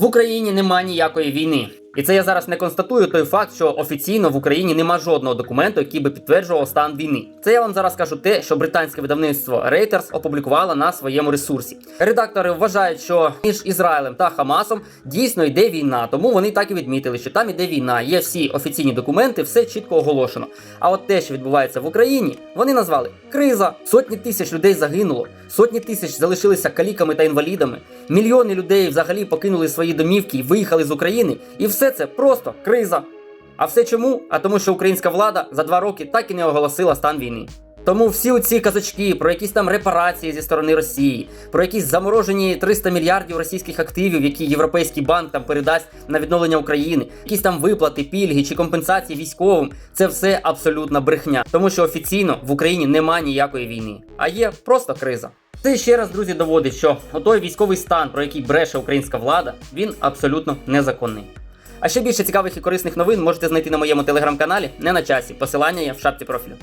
В Україні нема ніякої війни. І це я зараз не констатую той факт, що офіційно в Україні нема жодного документу, який би підтверджував стан війни. Це я вам зараз кажу те, що британське видавництво Reuters опублікувало на своєму ресурсі. Редактори вважають, що між Ізраїлем та Хамасом дійсно йде війна, тому вони так і відмітили, що там іде війна. Є всі офіційні документи, все чітко оголошено. А от те, що відбувається в Україні, вони назвали криза. Сотні тисяч людей загинуло, сотні тисяч залишилися каліками та інвалідами. Мільйони людей взагалі покинули свої домівки і виїхали з України. І все це просто криза. А все чому? А тому, що українська влада за два роки так і не оголосила стан війни. Тому всі оці казачки про якісь там репарації зі сторони Росії, про якісь заморожені 300 мільярдів російських активів, які Європейський банк там передасть на відновлення України, якісь там виплати, пільги чи компенсації військовим, це все абсолютна брехня, тому що офіційно в Україні нема ніякої війни, а є просто криза. Це ще раз, друзі, доводить, що отой військовий стан, про який бреше українська влада, він абсолютно незаконний. А ще більше цікавих і корисних новин можете знайти на моєму телеграм-каналі не на часі. Посилання є в шапці профілю.